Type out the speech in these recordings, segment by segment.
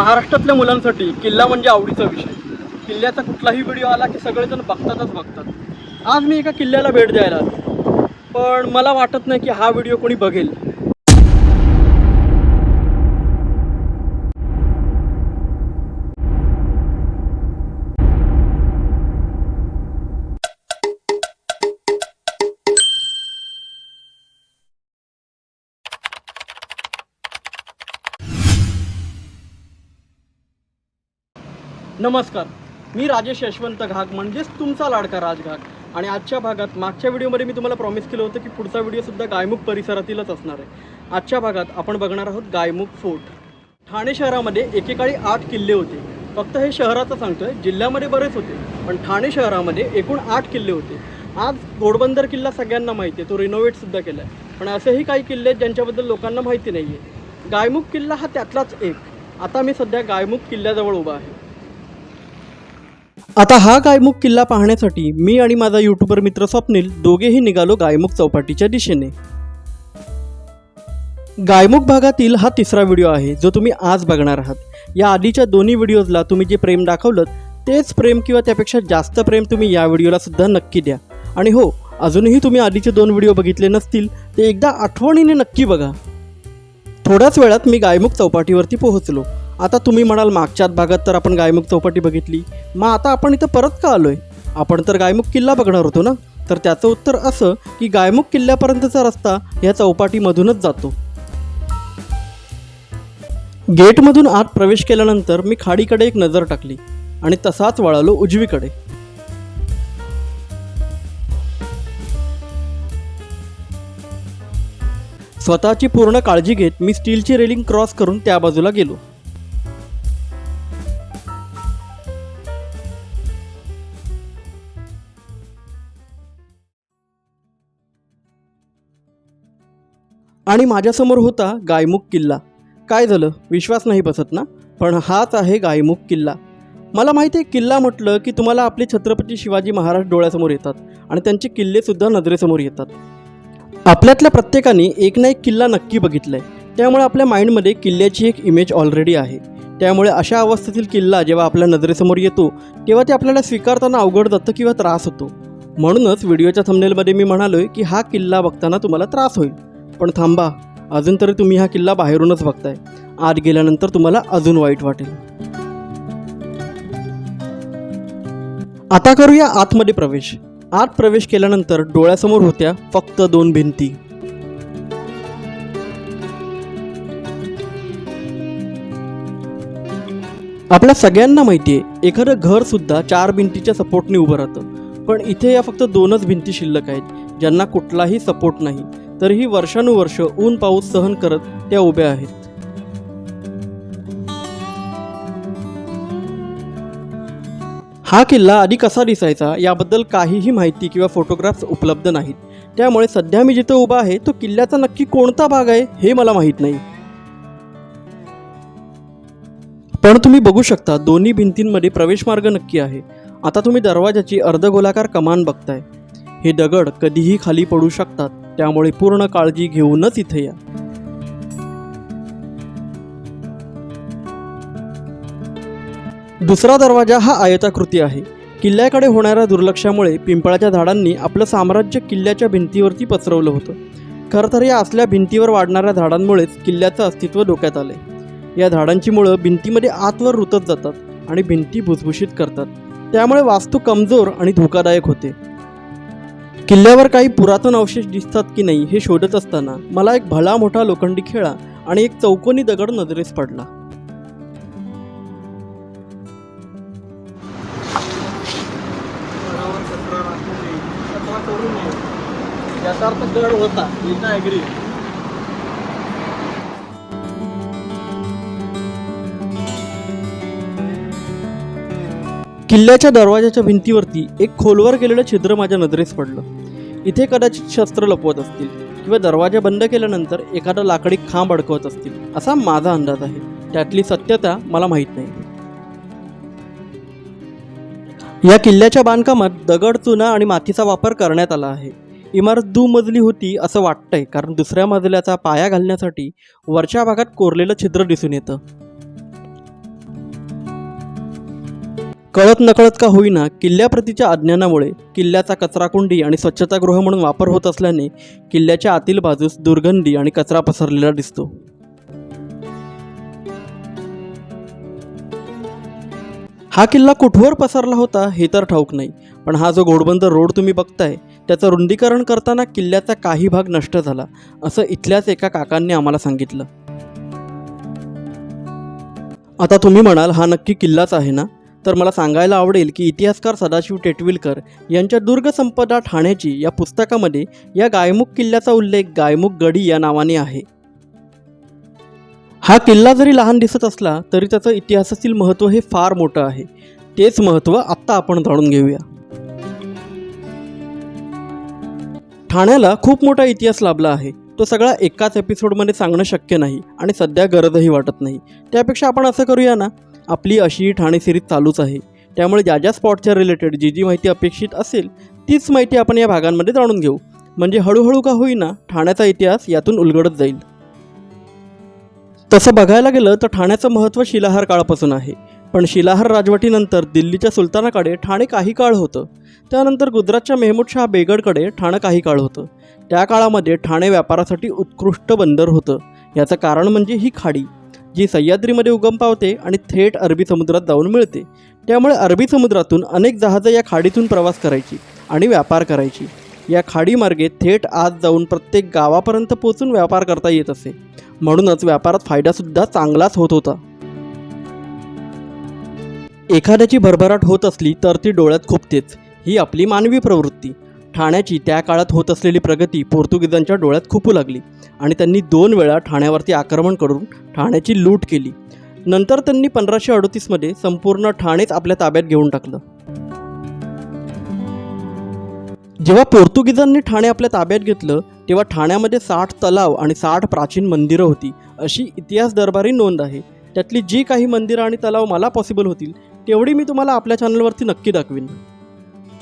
महाराष्ट्रातल्या मुलांसाठी किल्ला म्हणजे आवडीचा विषय. किल्ल्याचा कुठलाही व्हिडिओ आला की सगळेजण बघतातच बघतात. आज मी एका किल्ल्याला भेट द्यायला आलो. पण मला वाटत नाही की हा व्हिडिओ कोणी बघेल. नमस्कार. मी राजेश यशवंत घाग म्हणजेच तुमचा लाडका राजघाग. आणि आजच्या भागात मागच्या व्हिडिओमध्ये मी तुम्हाला प्रॉमिस केलं होतं की पुढचा व्हिडिओसुद्धा गायमुख परिसरातीलच असणार आहे. आजच्या भागात आपण बघणार आहोत गायमुख फोर्ट. ठाणे शहरामध्ये एकेकाळी आठ किल्ले होते. फक्त हे शहराचं सांगतोय जिल्ह्यामध्ये बरेच होते पण ठाणे शहरामध्ये एकूण आठ किल्ले होते. आज घोडबंदर किल्ला सगळ्यांना माहिती आहे तो रिनोव्हेटसुद्धा केला आहे पण असेही काही किल्ले आहेत ज्यांच्याबद्दल लोकांना माहिती नाही आहे गायमुख किल्ला हा त्यातलाच एक. आता मी सध्या गायमुख किल्ल्याजवळ उभा आहे. आता हा गायमुख किल्ला पाहण्यासाठी मी आणि माझा युट्यूबर मित्र स्वप्नील दोघेही निघालो गायमुख चौपाटीच्या दिशेने. गायमुख भागातील हा तिसरा व्हिडिओ आहे जो तुम्ही आज बघणार आहात. या आधीच्या दोन्ही व्हिडिओजला तुम्ही जे प्रेम दाखवलं तेच प्रेम किंवा त्यापेक्षा जास्त प्रेम तुम्ही या व्हिडिओला सुद्धा नक्की द्या. आणि हो अजूनही तुम्ही आधीचे दोन व्हिडिओ बघितले नसतील ते एकदा आठवणीने नक्की बघा. थोड्याच वेळात मी गायमुख चौपाटीवरती पोहोचलो. आता तुम्ही म्हणाल मागच्याच भागात तर आपण गायमुख चौपाटी बघितली. मग आता आपण इथं परत का आलोय? आपण तर गायमुख किल्ला बघणार होतो ना? तर त्याचं उत्तर असं की गायमुख किल्ल्यापर्यंतचा रस्ता ह्या चौपाटीमधूनच जातो. गेटमधून आत प्रवेश केल्यानंतर मी खाडीकडे एक नजर टाकली आणि तसाच वळालो उजवीकडे. स्वतःची पूर्ण काळजी घेत मी स्टीलची रेलिंग क्रॉस करून त्या बाजूला गेलो. आणि माझ्यासमोर होता गायमुख किल्ला. काय झालं? विश्वास नाही बसत ना? पण हाच आहे गायमुख किल्ला. मला माहिती आहे किल्ला म्हटलं की तुम्हाला आपले छत्रपती शिवाजी महाराज डोळ्यासमोर येतात आणि त्यांचे किल्लेसुद्धा नजरेसमोर येतात. आपल्यातल्या प्रत्येकाने एक ना एक किल्ला नक्की बघितला आहे त्यामुळे आपल्या माइंडमध्ये किल्ल्याची एक इमेज ऑलरेडी आहे. त्यामुळे अशा अवस्थेतील किल्ला जेव्हा आपल्या नजरेसमोर येतो तेव्हा ते आपल्याला स्वीकारताना अवघड जातं किंवा त्रास होतो. म्हणूनच व्हिडिओच्या थंबनेलमध्ये मी म्हणालोय की हा किल्ला बघताना तुम्हाला त्रास होईल. पण थांबा. अजून तरी तुम्ही हा किल्ला बाहेरूनच बघताय. आत गेल्यानंतर तुम्हाला अजून वाईट वाटेल. आता करूया आतमध्ये प्रवेश. आत प्रवेश केल्यानंतर डोळ्यासमोर होत्या फक्त दोन भिंती. आपल्या सगळ्यांना माहिती आहे एखादं घर सुद्धा चार भिंतीच्या सपोर्टने उभं राहतं. पण इथे या फक्त दोनच भिंती शिल्लक आहेत ज्यांना कुठलाही सपोर्ट नाही. तरीही वर्षानुवर्ष ऊन पाऊस सहन करत त्या उभ्या आहेत. हा किल्ला आधी कसा दिसायचा याबद्दल काहीही माहिती किंवा फोटोग्राफ्स उपलब्ध नाहीत. त्यामुळे सध्या मी जिथं उभा आहे तो किल्ल्याचा नक्की कोणता भाग आहे हे मला माहीत नाही. पण तुम्ही बघू शकता दोन्ही भिंतींमध्ये प्रवेशमार्ग नक्की आहे. आता तुम्ही दरवाजाची अर्धगोलाकार कमान बघताय. हे दगड कधीही खाली पडू शकतात त्यामुळे पूर्ण काळजी घेऊनच इथे या. दुसरा दरवाजा हा आयताकृती आहे. किल्ल्याकडे होणाऱ्या दुर्लक्षामुळे पिंपळाच्या झाडांनी आपलं साम्राज्य किल्ल्याच्या भिंतीवरती पसरवलं होतं. खरं तर या असल्या भिंतीवर वाढणाऱ्या झाडांमुळेच किल्ल्याचं अस्तित्व डोक्यात आले या झाडांची मुळं भिंतीमध्ये आतवर रुतत जातात आणि भिंती भुसभुशीत करतात. त्यामुळे वास्तू कमजोर आणि धोकादायक होते. किल्ल्यावर काही पुरातन अवशेष दिसतात की नाही हे शोधत असताना मला एक भला मोठा लोखंडी खेळा आणि एक चौकोनी दगड नजरेस पडला. होता किल्ल्याच्या दरवाजाच्या भिंतीवरती एक खोलवर गेलेलं छिद्र माझ्या नजरेस पडलं. इथे कदाचित शस्त्र लपवत असतील किंवा दरवाजा बंद केल्यानंतर एखादा लाकडी खांब अडकवत असतील असा माझा अंदाज आहे. त्यातली सत्यता मला माहीत नाही. या किल्ल्याच्या बांधकामात दगड चुना आणि मातीचा वापर करण्यात आला आहे. इमारत दुमजली होती असं वाटतंय कारण दुसऱ्या मजल्याचा पाया घालण्यासाठी वरच्या भागात कोरलेलं छिद्र दिसून येतं. कळत नकळत का होईना किल्ल्याप्रतीच्या अज्ञानामुळे किल्ल्याचा कचराकुंडी आणि स्वच्छतागृह म्हणून वापर होत असल्याने किल्ल्याच्या आतील बाजूस दुर्गंधी आणि कचरा पसरलेला दिसतो. हा किल्ला कुठवर पसरला होता हे तर ठाऊक नाही पण हा जो घोडबंदर रोड तुम्ही बघताय त्याचं रुंदीकरण करताना किल्ल्याचा काही भाग नष्ट झाला असं इथल्याच एका काकांनी आम्हाला सांगितलं. आता तुम्ही म्हणाल हा नक्की किल्लाच आहे ना? तर मला सांगायला आवडेल की इतिहासकार सदाशिव टेटविलकर यांच्या दुर्गसंपदा ठाण्याची या पुस्तकामध्ये या गायमुख किल्ल्याचा उल्लेख गायमुख गडी या नावाने आहे. हा किल्ला जरी लहान दिसत असला तरी त्याचं इतिहासातील महत्त्व हे फार मोठं आहे. तेच महत्त्व आत्ता आपण जाणून घेऊया. ठाण्याला खूप मोठा इतिहास लाभला आहे. तो सगळा एकाच एपिसोडमध्ये सांगणं शक्य नाही आणि सध्या गरजही वाटत नाही. त्यापेक्षा आपण असं करूया ना आपली अशी ठाणे सिरीज चालूच आहे. त्यामुळे ज्या ज्या स्पॉटच्या रिलेटेड जी जी माहिती अपेक्षित असेल तीच माहिती आपण या भागांमध्ये जाणून घेऊ. म्हणजे हळूहळू का होईना ठाण्याचा इतिहास यातून उलगडत जाईल. तसं बघायला गेलं तर ठाण्याचं महत्त्व शिलाहार काळापासून आहे. पण शिलाहार राजवटीनंतर दिल्लीच्या सुलतानाकडे ठाणे काही काळ होतं. त्यानंतर गुजरातच्या मेहमूद शाह बेगडकडे ठाणं काही काळ होतं. त्या काळामध्ये ठाणे व्यापारासाठी उत्कृष्ट बंदर होतं. याचं कारण म्हणजे ही खाडी. जी सह्याद्रीमध्ये उगम पावते आणि थेट अरबी समुद्रात जाऊन मिळते. त्यामुळे अरबी समुद्रातून अनेक जहाजं या खाडीतून प्रवास करायची आणि व्यापार करायची. या खाडीमार्गे थेट आत जाऊन प्रत्येक गावापर्यंत पोचून व्यापार करता येत असे. म्हणूनच व्यापारात फायदासुद्धा चांगलाच होत होता. एखाद्याची भरभराट होत असली तर ती डोळ्यात खुपतेच. ही आपली मानवी प्रवृत्ती. ठाण्याची त्या काळात होत असलेली प्रगती पोर्तुगीजांच्या डोळ्यात खुपू लागली आणि त्यांनी दोन वेळा ठाण्यावरती आक्रमण करून ठाण्याची लूट केली. नंतर त्यांनी पंधराशे अडतीसमध्ये संपूर्ण ठाणेच आपल्या ताब्यात घेऊन टाकलं. जेव्हा पोर्तुगीजांनी ठाणे आपल्या ताब्यात घेतलं तेव्हा ठाण्यामध्ये साठ तलाव आणि साठ प्राचीन मंदिरं होती. अशी इतिहास दरबारी नोंद आहे. त्यातली जी काही मंदिरं आणि तलाव मला पॉसिबल होतील तेवढी मी तुम्हाला आपल्या चॅनलवरती नक्की दाखवीन.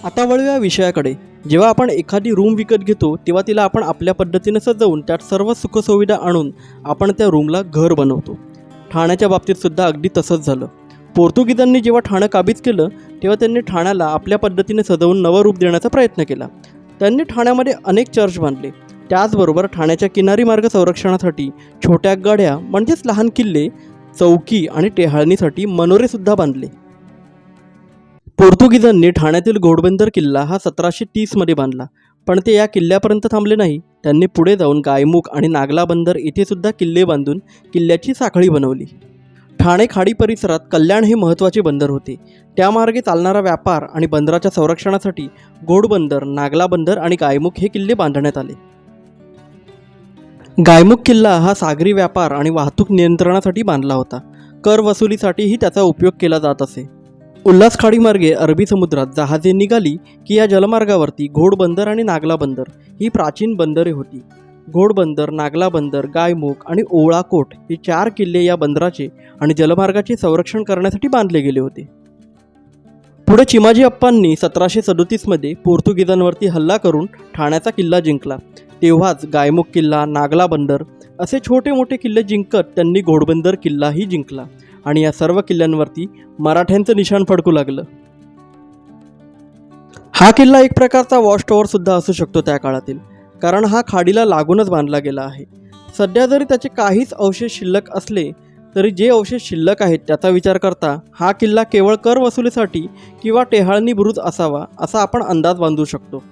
आता वळूया विषयाकडे. जेव्हा आपण एखादी रूम विकत घेतो तेव्हा तिला आपण आपल्या पद्धतीने सजवून त्यात सर्व सुखसुविधा आणून आपण त्या रूमला घर बनवतो. ठाण्याच्या बाबतीत सुद्धा अगदी तसंच झालं. पोर्तुगीजांनी जेव्हा ठाणं काबीज केलं तेव्हा त्यांनी ठाण्याला आपल्या पद्धतीने सजवून नवं रूप देण्याचा प्रयत्न केला. त्यांनी ठाण्यामध्ये अनेक चर्च बांधले. त्याचबरोबर ठाण्याच्या किनारी मार्ग संरक्षणासाठी छोट्या गड्या म्हणजेच लहान किल्ले चौकी आणि टेहाळणीसाठी मनोरेसुद्धा बांधले. पोर्तुगीजांनी ठाण्यातील घोडबंदर किल्ला हा सतराशे तीसमध्ये बांधला. पण ते या किल्ल्यापर्यंत थांबले नाही. त्यांनी पुढे जाऊन गायमुख आणि नागला बंदर किल्ले बांधून किल्ल्याची साखळी बनवली. ठाणे खाडी परिसरात कल्याण हे महत्त्वाचे बंदर होते. त्यामार्गे चालणारा व्यापार आणि बंदराच्या संरक्षणासाठी घोडबंदर नागला बंदर आणि गायमुख हे किल्ले बांधण्यात आले. गायमुख किल्ला हा सागरी व्यापार आणि वाहतूक नियंत्रणासाठी बांधला होता. कर वसुलीसाठीही त्याचा उपयोग केला जात असे. उल्हास खाडीमार्गे अरबी समुद्रात जहाजे निघाली की या जलमार्गावरती घोडबंदर आणि नागला बंदर ही प्राचीन बंदरे होती. घोडबंदर नागला बंदर गायमुख आणि ओवळाकोट हे चार किल्ले या बंदराचे आणि जलमार्गाचे संरक्षण करण्यासाठी बांधले गेले होते. पुढे चिमाजी अप्पांनी सतराशे सदोतीसमध्ये पोर्तुगीजांवरती हल्ला करून ठाण्याचा किल्ला जिंकला. तेव्हाच गायमुख किल्ला नागला बंदर असे छोटे मोठे किल्ले जिंकत त्यांनी घोडबंदर किल्लाही जिंकला. आणि या सर्व किल्ल्यांवरती मराठ्यांचं निशाण फडकू लागलं. हा किल्ला एक प्रकारचा वॉश टॉवर सुद्धा असू शकतो त्या काळातील कारण हा खाडीला लागूनच बांधला गेला आहे. सध्या जरी त्याचे काहीच अवशेष शिल्लक असले तरी जे अवशेष शिल्लक आहेत त्याचा विचार करता हा किल्ला केवळ कर वसुलीसाठी किंवा टेहाळणी बुरुज असावा असा आपण अंदाज बांधू शकतो.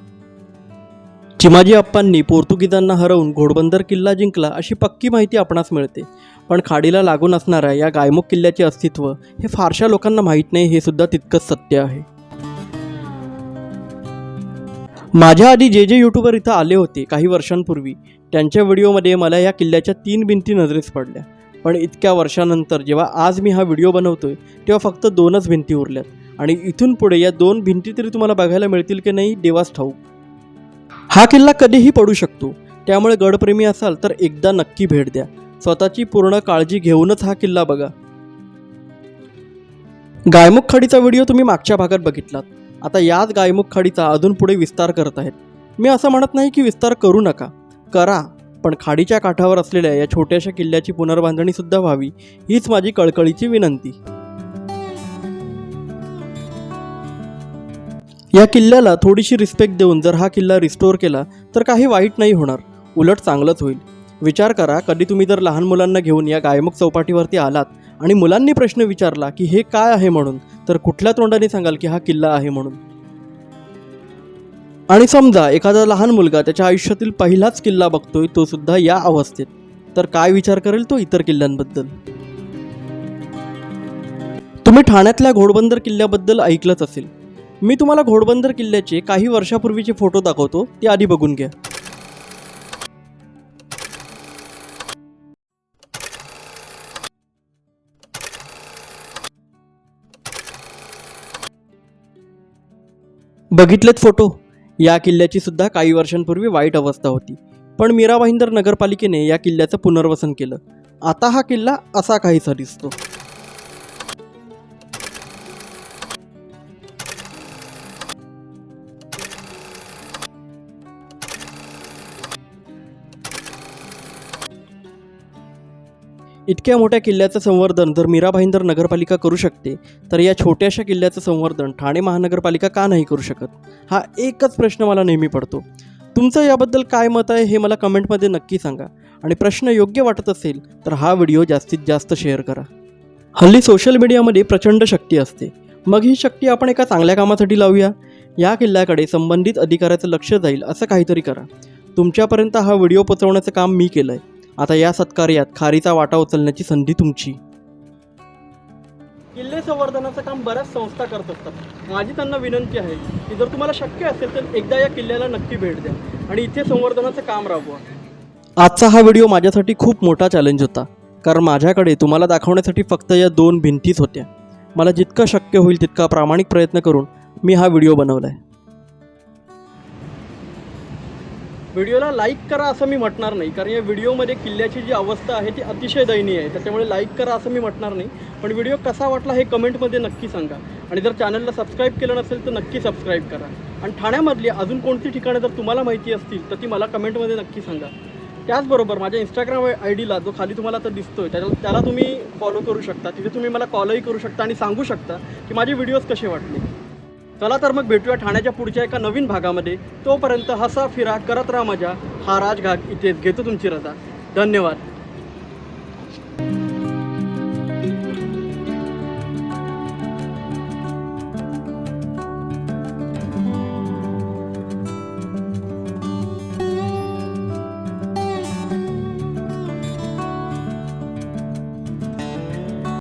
चिमाजी अप्पांनी पोर्तुगीजांना हरवून घोडबंदर किल्ला जिंकला अशी पक्की माहिती आपणास मिळते. पण खाडीला लागून असणाऱ्या या गायमुख किल्ल्याचे अस्तित्व हे फारशा लोकांना माहीत नाही हे सुद्धा तितकंच सत्य आहे. माझ्या आधी जे जे यूट्यूबर इथं आले होते काही वर्षांपूर्वी त्यांच्या व्हिडिओमध्ये मला या किल्ल्याच्या तीन भिंती नजरेस पडल्या. पण इतक्या वर्षानंतर जेव्हा आज मी हा व्हिडिओ बनवतोय तेव्हा फक्त दोनच भिंती उरल्यात. आणि इथून पुढे या दोन भिंती तरी तुम्हाला बघायला मिळतील की नाही देवास ठाऊक. हा किल्ला कधीही पडू शकतो. त्यामुळे गडप्रेमी असाल तर एकदा नक्की भेट द्या. स्वतःची पूर्ण काळजी घेऊनच हा किल्ला बघा. गायमुख खाडीचा व्हिडिओ तुम्ही मागच्या भागात बघितलात. आता याच गायमुख खाडीचा अजून पुढे विस्तार करत आहेत. मी असं म्हणत नाही की विस्तार करू नका. करा पण खाडीच्या काठावर असलेल्या या छोट्याशा किल्ल्याची पुनर्बांधणीसुद्धा व्हावी हीच माझी कळकळीची विनंती. या किल्ल्याला थोडीशी रिस्पेक्ट देऊन जर हा किल्ला रिस्टोअर केला तर काही वाईट नाही होणार. उलट चांगलंच होईल. विचार करा कधी तुम्ही जर लहान मुलांना घेऊन या गायमुख चौपाटीवरती आलात आणि मुलांनी प्रश्न विचारला की हे काय आहे म्हणून तर कुठल्या तोंडाने सांगाल की हा किल्ला आहे म्हणून? आणि समजा एखादा लहान मुलगा त्याच्या आयुष्यातील पहिलाच किल्ला बघतोय तो सुद्धा या अवस्थेत. तर काय विचार करेल तो इतर किल्ल्यांबद्दल? तुम्ही ठाण्यातल्या घोडबंदर किल्ल्याबद्दल ऐकलंच असेल. मी तुम्हाला घोडबंदर किल्ल्याचे काही वर्षापूर्वीचे फोटो दाखवतो ते आधी बघून घ्या. बघितलेत फोटो. या किल्ल्याची सुद्धा काही वर्षांपूर्वी वाईट अवस्था होती. पण मीरा भाईंदर नगरपालिकेने या किल्ल्याचं पुनर्वसन केलं. आता हा किल्ला असा काहीसा दिसतो. इतक्या मोठ्या किल्ल्याचं संवर्धन जर मीराभाईंदर नगरपालिका करू शकते तर या छोट्याशा किल्ल्याचं संवर्धन ठाणे महानगरपालिका का नाही करू शकत? हा एकच प्रश्न मला नेहमी पडतो. तुमचं याबद्दल काय मत आहे हे मला कमेंटमध्ये नक्की सांगा. आणि प्रश्न योग्य वाटत असेल तर हा व्हिडिओ जास्तीत जास्त शेअर करा. हल्ली सोशल मीडियामध्ये प्रचंड शक्ती असते. मग ही शक्ती आपण एका चांगल्या कामासाठी लावूया? या किल्ल्याकडे संबंधित अधिकाऱ्याचं लक्ष जाईल असं काहीतरी करा. तुमच्यापर्यंत हा व्हिडिओ पोचवण्याचं काम मी केलं आहे आता या सत्कार्यात खारीचा वाटा उचलण्याची संधी तुमची. किल्ले संवर्धनाचं काम बऱ्याच संस्था करत असतात. माझी त्यांना विनंती आहे की जर तुम्हाला शक्य असेल तर एकदा या किल्ल्याला नक्की भेट द्या आणि इथे संवर्धनाचं काम राबवा. आजचा हा व्हिडिओ माझ्यासाठी खूप मोठा चॅलेंज होता. कारण माझ्याकडे तुम्हाला दाखवण्यासाठी फक्त या दोन भिंतीच होत्या. मला जितकं शक्य होईल तितका प्रामाणिक प्रयत्न करून मी हा व्हिडिओ बनवला आहे व्हिडिओला लाईक करा असं मी म्हटणार नाही कारण या व्हिडिओमध्ये किल्ल्याची जी अवस्था आहे ती अतिशय दयनीय आहे त्याच्यामुळे लाईक करा असं मी म्हटणार नाही. पण व्हिडिओ कसा वाटला हे कमेंटमध्ये नक्की सांगा. आणि जर चॅनलला सबस्क्राईब केलं नसेल तर नक्की सबस्क्राईब करा. आणि ठाण्यामधली अजून कोणती ठिकाणं जर तुम्हाला माहिती असतील तर ती मला कमेंटमध्ये नक्की सांगा. त्याचबरोबर माझ्या इंस्टाग्राम आय डीला जो खाली तुम्हाला तर दिसतो आहे त्याला त्याला तुम्ही फॉलो करू शकता. तिथे तुम्ही मला कॉलही करू शकता आणि सांगू शकता की माझे व्हिडिओज कसे वाटले. चला तर मग भेटूया ठाण्याच्या पुढच्या एका नवीन भागामध्ये. तोपर्यंत हसा फिरा करत राहा मजा. हा राजघाट इथेच घेतो तुमची रजा. धन्यवाद.